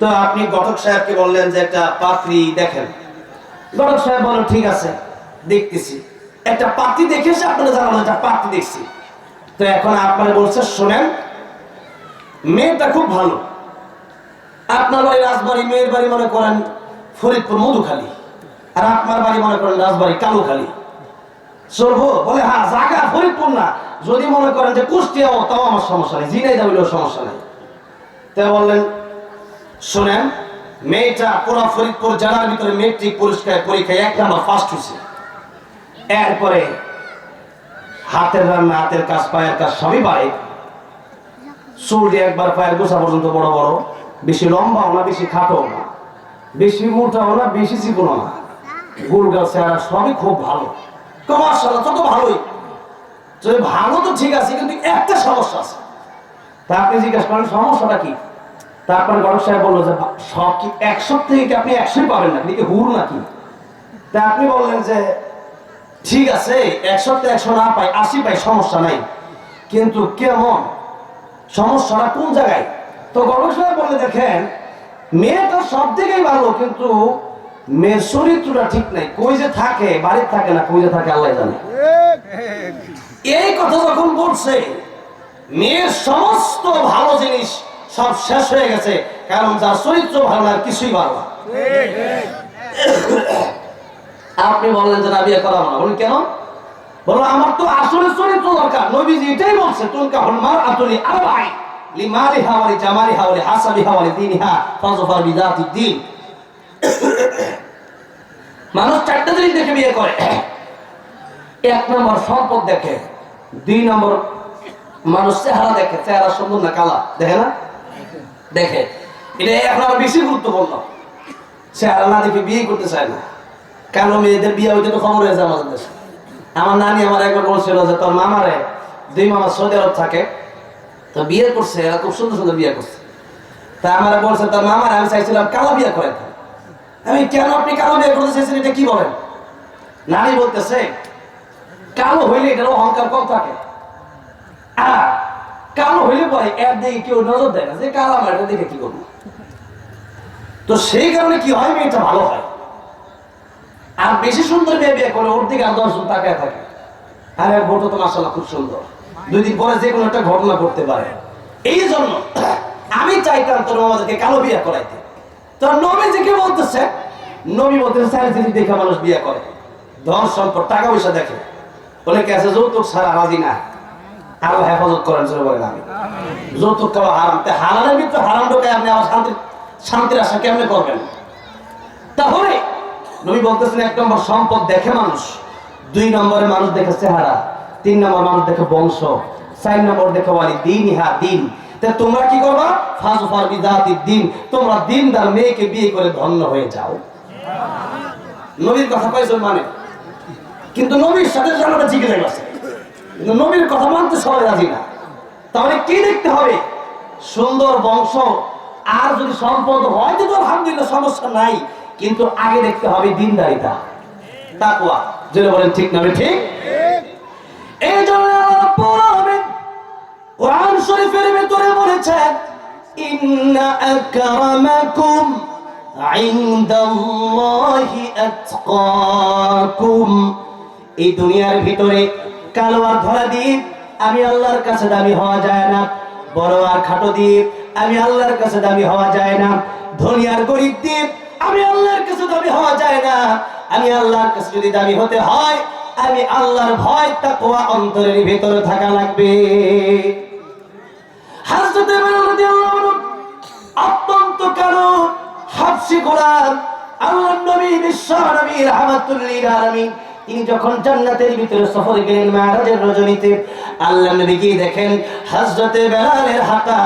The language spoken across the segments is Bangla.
তো আপনি ঘটক সাহেবকে বললেন যে একটা পাত্রী দেখেন। ঘটক সাহেব বলেন ঠিক আছে, দেখতেছি। একটা পাত্রী দেখে এসে আপনারা জানালেন একটা পাত্রী দেখছি। তো এখন আপনারা বলছে শোনেন, মেয়েটা খুব ভালো। আপনার বাড়ি রাজবাড়ি, মেয়ের বাড়ি মনে করেন ফরিদপুর মধুখালী। আর আপনার বাড়ি মনে করেন রাজবাড়ি কালুখালী। চলবো বলে হ্যাঁ জায়গা ফরিদপুর না। যদি মনে করেন যে কুষ্টিয়াও, তাও আমার সমস্যা নেই। জিনাই দাবিলেও সমস্যা নেই। তা বললেন শোনেন, মেয়েটা পুরো ফরিদপুর জেলার ভিতরে মেট্রিক পরীক্ষায় পরীক্ষায় এক নাম্বার ফার্স্ট হয়েছে। এরপরে হাতের রান্না, হাতের কাজ, পায়ের কাজ সবই পারে চুল একবার পায়ের গোসা পর্যন্ত বড় বড়। বেশি লম্বাও না, বেশি খাটো না। বেশি মোটাও না, বেশি চিকনও না। গুল চেহারা সবই খুব ভালো। কমার্শাল তো তো ভালোই। ভালো তো ঠিক আছে, কিন্তু একটা সমস্যা আছে। তা আপনি জিজ্ঞাসা করেন, সমস্যাটা কি? তারপরে গণক সাহেব বলল যে, সব কি একশো থেকে কি আপনি একশোই পাবেন না কি হুর নাকি? তা আপনি বললেন যে, ঠিক আছে একশো তো একশো না পাই, আশি পাই, সমস্যা নাই। কিন্তু কেমন? সমস্যাটা কোন জায়গায়? তো গণক সাহেব বলে দেখেন মেয়েটা সব দিকেই ভালো, কিন্তু মেয়ের চরিত্রটা ঠিক নাই। কই যে থাকে বাড়ির থাকে না, কই যে থাকে আল্লাহ জানে। এই কথা যখন বলছে, মেয়ের সমস্ত ভালো জিনিস সব শেষ হয়ে গেছে। কারণ যার চরিত্র ভালো না কিছুই ভালো না। আপনি বললেন যে না বিয়ে করাবো না বলুন, কেন? বলো আমার তো আসলে চরিত্র দরকার। নবীজি এটাই বলছে, তুলকা হলমার আতলি আরবাই লিমালি হাওয়ালি জামালি হাওয়ালি হাসাবি হাওয়ালি দিনহা ফাজফার বিজাতি দিন মানুষ চারটা জিনিস দেখে বিয়ে করে। এক নম্বর সম্পদ দেখে, দুই নম্বর মানুষ চেহারা দেখে। চেহারা সুন্দর না কালা? দেখে না? দেখে এটা এখন আরও বেশি গুরুত্বপূর্ণ। চেহারা না দেখে বিয়ে করতে চায় না। কালো মেয়েদের বিয়ে হইতে তো খবর হয়েছে আমাদের দেশে। আমার নানি আমার একবার বলছিল যে, তোর মামারে দুই মামা সৌদি আরব থাকে, তো বিয়ে করছে, এরা খুব সুন্দর সুন্দর বিয়ে করছে। তা আমার বলছে, তোর মামার আমি চাইছিলাম কালো বিয়ে করে আমি, কেন আপনি কালো বিয়ে করতে চাইছেন, এটা কি বলেন? নানি বলতেছে, কালো হইলে এটার অহংকার কম থাকে। আর কালো হইলে পরে এর দিকে কেউ নজর দেয় না, যে কালো এটা দেখে কি করব? তো সেই কারণে কি হয়, মেয়েটা ভালো হয়। আর বেশি সুন্দর মেয়ে বিয়ে করে, ওর দিকে আর দশজন তাকায় থাকে। আরে ভোটও তো মাসাল্লাহ খুব সুন্দর। দুই দিন পরে যে কোনো একটা ঘটনা ঘটতে পারে। এই জন্য আমি চাইতাম তোর আমাদেরকে কালো বিয়ে করাইতে। তো নবী যে কে বলতেছে, নবী বলতেছে সাড়ে তিন দেখে মানুষ বিয়ে করে। ধন সম্পদ, টাকা পয়সা দেখে। বলে কে আছে যৌতুক ছাড়া রাজি না। আল্লাহ হেফাজত করেন চলে বলেন আমি যৌতুক খাওয়া হারাম। তা হারামের ভিতরে হারাম ঢোকায় আপনি আমার শান্তি শান্তির আশা কেমনে করবেন? তাহলে নবী বলতেছেন, এক নম্বর সম্পদ দেখে মানুষ, দুই নম্বরে মানুষ দেখে চেহারা, তিন নম্বর মানুষ দেখে বংশ, চার নম্বর দেখে বলি দিন ইহা দিন। তা তোমরা কি করবা? ফাজু ফারবি জাতি দিন। তোমরা দিনদার মেয়েকে বিয়ে করে ধন্য হয়ে যাও। নবীর কথা পাইছো মানে? কিন্তু নবীর সাথে জানাটা জিজ্ঞেস আছে নবীর কথা মানতে সবাই রাজি না। তাহলে কি দেখতে হবে? সুন্দর বংশ, আর যদি সম্পদ হয় তো আলহামদুলিল্লাহ সমস্যা নাই, কিন্তু আগে দেখতে হবে দিনদারিতা তাকুয়া যেটা বলেন ঠিক না ঠিক? এই জন্য কোরআন শরীফের ভিতরে বলেছেন, ইন্না আকরামাকুম ইনদাল্লাহি আতকাকুম। এই দুনিয়ার ভিতরে কালো আর ধরা দ্বীপ, আমি আল্লাহর কাছে দামি হওয়া যায় না। বড় আর খাটো দ্বীপ, আমি আল্লাহর কাছে দামি হওয়া যায় না। ধনী আর গরিব দ্বীপ, আমি আল্লাহর কাছে দামি হওয়া যায় না। আমি আল্লাহর কাছে যদি দামি হতে হয়, আমি আল্লাহর ভয় তাকওয়া অন্তরের ভিতরে থাকা লাগবে। হাজরতে বেলাল রাদিয়াল্লাহু আনহু অত্যন্ত কালো, হাফসি গোলাম আল্লাহ নবী, বিশ্ব নবী, রাহমাতুল তিনি যখন জান্নাতের ভিতরে সফর গেলেন রজনীতে, আল্লাহ নবীকে দেখেন, হযরতে বেলালের হাঁটা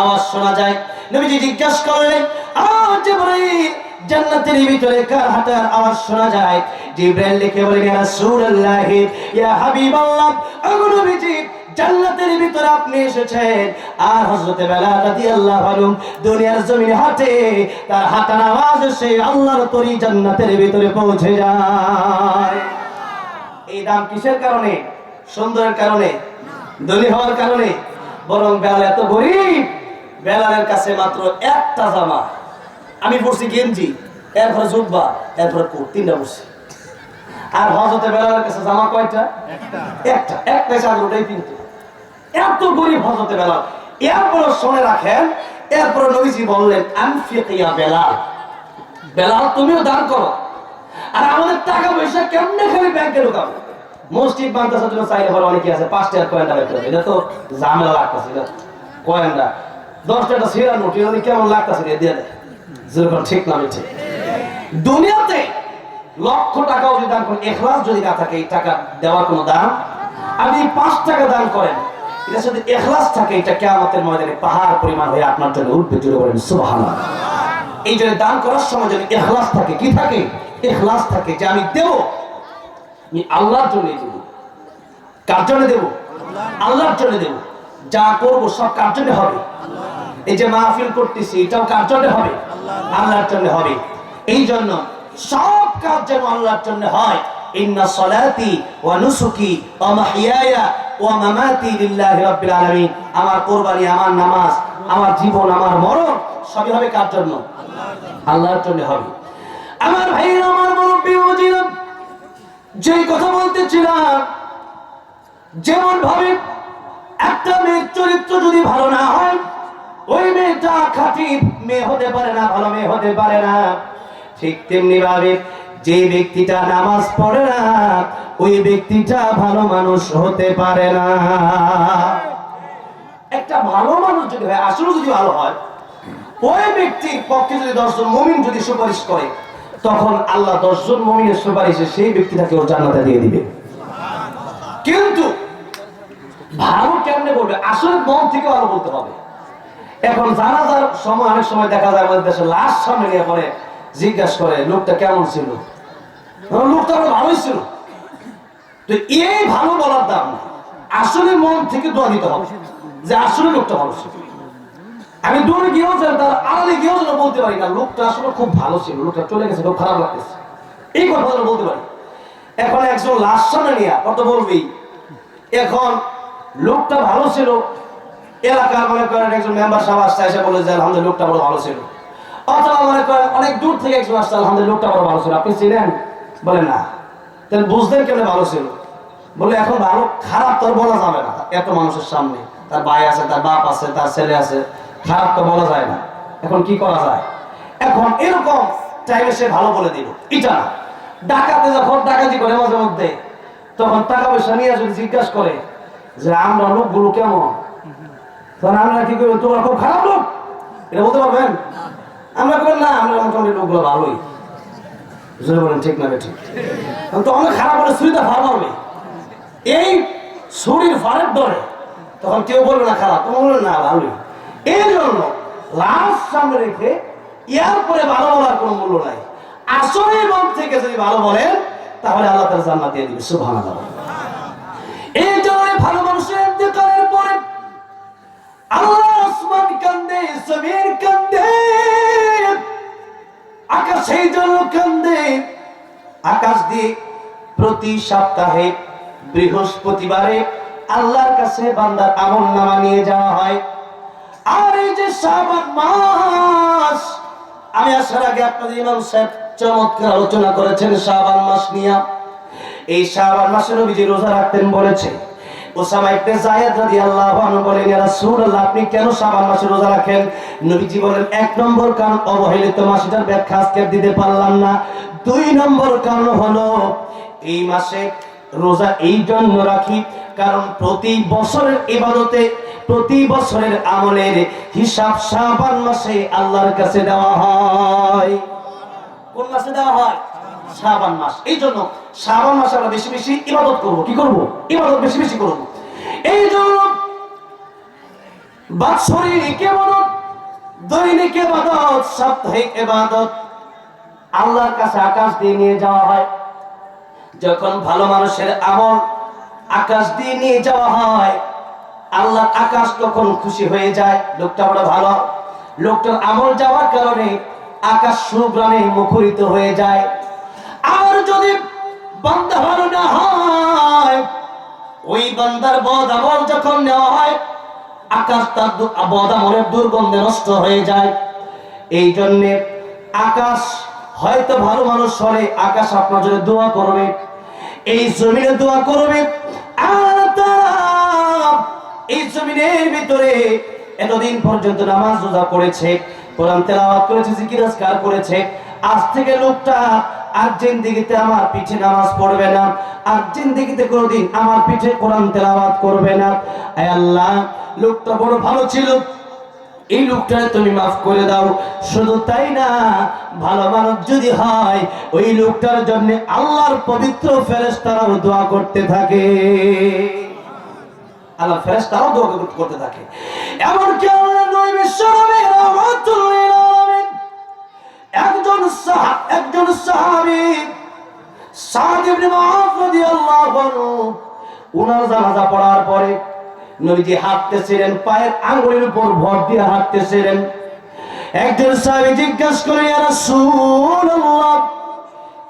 আওয়াজ শোনা যায়। নবীজি জিজ্ঞাসা করলেন জান্নাতের ভিতরে কার হাঁটার আওয়াজ শোনা যায়? জিব্রাইল লিখে রাসূলুল্লাহ, ইয়া হাবিবাল্লাহ, আগো নবীজি, জান্নাতের ভিতরে আপনি এসেছেন। আর হযরতে বেলাল রাদিয়াল্লাহু আনহু দুনিয়ার জমিনে হাঁটে, তার হাঁটার আওয়াজ সে আল্লাহর তরি জান্নাতের ভিতরে পৌঁছে যায়। এই দাম কিসের কারণে? সুন্দরের কারণে? ধনী হওয়ার কারণে? বরং বেলাল এত গরিব, বেলালের কাছে মাত্র একটা জামা। আমি পড়ছি গেঞ্জি, এরপরে জুব্বা, এরপরে কোট, তিনটা পড়ছি। আর হজরতে বেলালের কাছে জামা কয়টা? একটা। একটা চাদর, ওটাই কিনতে। এত গরিব হজরতে বেলাল। এরপরে শুনে রাখেন, এরপরে নবীজি বললেন, আনফিকিয়া বেলাল। বেলাল, তুমিও দান করো। আর আমাদের টাকা পয়সা কেমনে খালি ব্যাংকে ঢুকাবো? মসজিদ মাদ্রাসার জন্য চাইলে পরে অনেকে আছে পাঁচ টাকার কয়েনটা বের করে এটা তো ঝামেলা লাগতেছে, এটা কয়েনটা। দশ টাকা সিরা নোট এটা কেমন লাগতেছে দিয়ে দিয়ে যেরকম ঠিক না ঠিক। দুনিয়াতে লক্ষ টাকাও যদি দান করেন, এখলাস যদি না থাকে, এই টাকা দেওয়ার কোনো দাম? আপনি পাঁচ টাকা দান করেন, এটা যদি এখলাস থাকে, এটা কেয়ামতের ময়দানে পাহাড় পরিমাণ হয়ে আপনার জন্য উঠবে জুড়ে বলেন, সুবহানাল্লাহ। এই জন্য দান করার সময় যদি এখলাস থাকে, কি থাকে? এখলাস থাকে যে আমি দেব আল্লাহর জন্য দেব। কার জন্য দেব? আল্লাহর জন্য দেব। যা করব সব কার জন্য হবে? এই যে মাহফিল করতেছি, এটাও কার জন্য হবে? আল্লাহর জন্য হবে। এই জন্য সব কাজ যেন আল্লাহর জন্য হয়। আমার আমার নামাজ, আমার জীবন, আমার মরণ, সবই কার জন্য? আল্লাহর জন্য হবে। আমার ভাই আমার মুরব্বী যে কথা বলতেছিলাম যেমন ভাবে একটা মেয়ের চরিত্র যদি ভালো না হয়, ওই মেয়েটা খাঁটি মেয়ে হতে পারে না, ভালো মেয়ে হতে পারে না। ঠিক তেমনি ভাবে যে ব্যক্তিটা নামাজ পড়ে না, ওই ব্যক্তিটা ভালো মানুষ হতে পারে না। একটা ভালো মানুষ যদি হয় আসলে যদি ভালো হয়, ওই ব্যক্তির পক্ষে যদি দশজন মমিন যদি সুপারিশ করে তখন আল্লাহ দশজন মমিনের সুপারিশে সেই ব্যক্তিটাকে ও জান্নাতে দিয়ে দিবে। কিন্তু ভালো কেমনে বলবে? আসলে মন থেকে ভালো বলতে হবে। এখন জানাজার সময়, অনেক সময় দেখা যায় আমাদের দেশে লাশ সামনে নিয়ে পরে জিজ্ঞাসা করে, লোকটা কেমন ছিল? লোকটা ভালোই ছিল। তো এই ভালো বলার দাম আসলে মন থেকে দোয়া দিতে হবে যে আসলে লোকটা ভালো ছিল। আমি দূরে গিয়েও যেন তার আড়ালে গিয়েও যেন বলতে পারি, না, লোকটা আসলে খুব ভালো ছিল, লোকটা চলে গেছে খুব খারাপ লাগতেছে। এই কথা যেন বলতে পারি। এখন একজন লাশ সামনে নিয়ে কত বলবেই এখন লোকটা ভালো ছিল, এলাকার মনে করেন একজন মেম্বার সাহেব আসছে, এসে বলে যে, আলহামদুলিল্লাহ, লোকটা বড় ভালো ছিল। অথবা মনে করেন অনেক দূর থেকে একজন আসছে, আলহামদুলিল্লাহ, লোকটা বড় ভালো ছিল। আপনি ছিলেন বলে না। তাহলে বুঝতেন কেমন ভালো ছিল? বলে এখন ভালো, খারাপ তো আর বলা যাবে না। এত মানুষের সামনে, তার ভাই আছে, তার বাপ আছে, তার ছেলে আছে। খারাপ তো বলা যায় না। এখন কি করা যায়? এখন এরকম টাইমে সে ভালো বলে দিল। এটা না। ডাকাতে যখন ডাকাতি করে মাঝে মধ্যে, তখন টাকা পয়সা নিয়ে যদি জিজ্ঞাসা করে যে, আমরা লোকগুলো কেমন? তখন আমরা কি করব? তোমরা খুব খারাপ লোক? এটা বলতে পারবেন? আমরা করবেন না, আমরা মোটামুটি লোকগুলো ভালোই। বুঝতে বলেন, ঠিক না ঠিক তো অনেক খারাপ হলে সুবিধা ভালো হবে এই শরীর ফারের ধরে তখন কেউ বলবে না খারাপ। তখন বলবে, না, ভালোই। এই জন্য লাশ সামনে রেখে ইয়ার পরে ভালো বলার কোনো মূল্য নাই। আসলে মন থেকে যদি ভালো বলেন, তাহলে আল্লাহ জান্নাত দিয়ে দিবে, সুবহানাল্লাহ। এই জন্য ভালো মানুষের ইন্তেকালের পরে আল্লাহ কান্দে কান্দে জন্য কান্দে, আকাশ দিয়ে প্রতি সপ্তাহে বৃহস্পতিবারে আল্লাহর কাছে বান্দার আমল নামা নিয়ে যাওয়া হয়। আর এই যে শ্রাবণ মাস, আমি আসার আগে আপনাদের ইমাম সাহেব চমৎকার আলোচনা করেছেন শ্রাবণ মাস নিয়ে। এই শ্রাবণ মাসে নবীজি রোজা রাখতেন বলেছে। বলেন আপনি কেন শ্রাবণ মাসে রোজা রাখেন? নবীজি বলেন, এক নম্বর কারণ অবহেলিত মাস এটার ব্যাখ্যা দিতে পারলাম না। দুই নম্বর কারণ হলো, এই মাসে রোজা এই জন্য রাখি কারণ প্রতি বছরের ইবাদতে প্রতি বছরের আমলের হিসাব শ্রাবণ মাসে আল্লাহর কাছে দেওয়া হয়। কোন মাসে দেওয়া হয়? শ্রাবণ মাস। এই জন্য শ্রাবণ মাসে আমরা বেশি বেশি ইবাদত করব। কি করব? ইবাদত বেশি বেশি করব। এই জন্য বাৎসরিক ইবাদত, দৈনিক ইবাদত, সাপ্তাহিক ইবাদত আল্লাহর কাছে আকাশ দিয়ে নিয়ে যাওয়া হয়। যখন ভালো মানুষের আমল আকাশ দিয়ে নিয়ে যাওয়া হয় আল্লাহ আকাশ তখন খুশি হয়ে যায়? লোকটা বড় ভালো। লোকটার আমল যাওয়ার কারণে আকাশ সুগ্রামে মুখরিত হয়ে যায়। আর যদি বান্দা ভালো না হয়, ওই বান্দার বদ আমল যখন নেওয়া হয়, আকাশ তার বদ আমলের দুর্গন্ধে নষ্ট হয়ে যায়। এই জন্যে আকাশ হয়তো ভালো মানুষ হলে আকাশ আপনার জন্য দোয়া করবে। এই জমিনে দোয়া করবে। তাআলা এই জমিনের ভিতরে এতদিন পর্যন্ত নামাজ রোজা করেছে, কোরআন তেলাওয়াত করেছে, জিকির আজকার করেছে, আজ থেকে লোকটা আর জিন্দিগিতে আমার পিঠে নামাজ পড়বে না আর জিন্দিগিতে কোনোদিন আমার পিঠে কোরআন তেলাওয়াত করবে না। আয় আল্লাহ, লোকটা বড় ভালো ছিল। এই লোকটারে তুমি মাফ করে দাও। শুধু তাই না, ভালো মানুষ যদি হয়, ওই লোকটার জন্য আল্লাহর পবিত্র ফেরেশতারাও দোয়া করতে থাকে। আল্লাহ ফেরেশতারাও দোয়া করতে থাকে। এমন কেউ নয় বিশ্বনবী রহমাতুল লিল আলামিন একজন সাহাব একজন সাহাবী, সাদ ইবনে মুআয রাদিয়াল্লাহু আনহু, উনার জানাজা পড়ার পরে নবীজি হাঁটতেছিলেন, পায়ের আঙ্গুলের উপর ভর দিয়ে হাঁটতেছিলেন। একজন সাহাবী জিজ্ঞাসা করে ইয়া রাসূলুল্লাহ,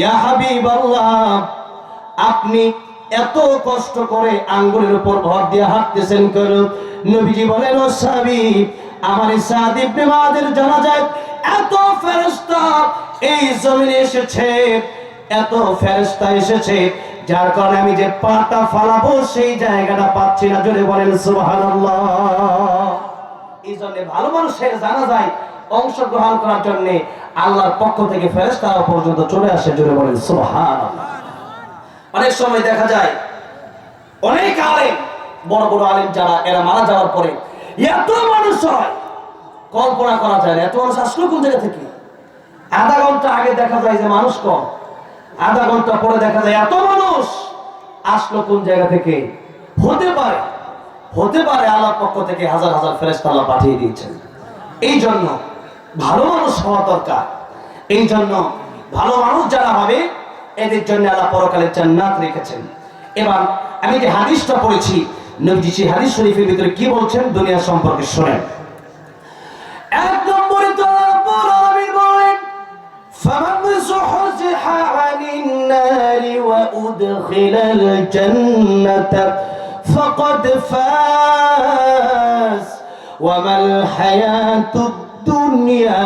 ইয়া হাবিবাল্লাহ, আপনি এত কষ্ট করে আঙ্গুলের উপর ভর দিয়ে হাঁটতেছেন কেন নবীজি বলেন, ও সাহাবী, আমার সাদ ইবনে মুআযের জানাজায় এত ফেরেশতা এই জমিনে এসেছে, এত ফেরেশতা এসেছে, যার কারণে আমি যে পাটা ফালাবো সেই জায়গাটা পাচ্ছি না। জোরে বলেন, সুবহানাল্লাহ। এই জন্য ভালো মানুষের জানা যায় অংশগ্রহণ করার জন্য আল্লাহর পক্ষ থেকে ফেরেশতা পর্যন্ত চলে আসে, জোরে বলেন, সুবহানাল্লাহ। অনেক সময় দেখা যায়, অনেক আলেম, বড় বড় আলেম যারা, এরা মারা যাওয়ার পরে এত মানুষ হয়, কল্পনা করা যায় না, এত মানুষ আসলো কোন জায়গা থেকে? আধা ঘণ্টা আগে দেখা যায় যে মানুষ কম, আধা ঘণ্টা পরে দেখা যায় এত মানুষ আসলো কোন জায়গা থেকে? হতে পারে হতে পারে আল্লাহর পক্ষ থেকে হাজার হাজার ফেরেস্তা আল্লাহ পাঠিয়ে দিয়েছেন। এই জন্য ভালো মানুষ হওয়া দরকার। এই জন্য ভালো মানুষ যারা হবে এদের জন্য আল্লাহ পরকালে জান্নাত রেখেছেন এবার আমি যে হাদিসটা পড়েছি নবীজি সেই হাদিস শরীফের ভিতরে কি বলছেন দুনিয়া সম্পর্কে শোনেন এক নম্বরে তো আল্লাহ রাব্বুল আলামিন বলেন فمن زحزح عن النار وأدخل الجنة فقد فاز وما الحياة الدنيا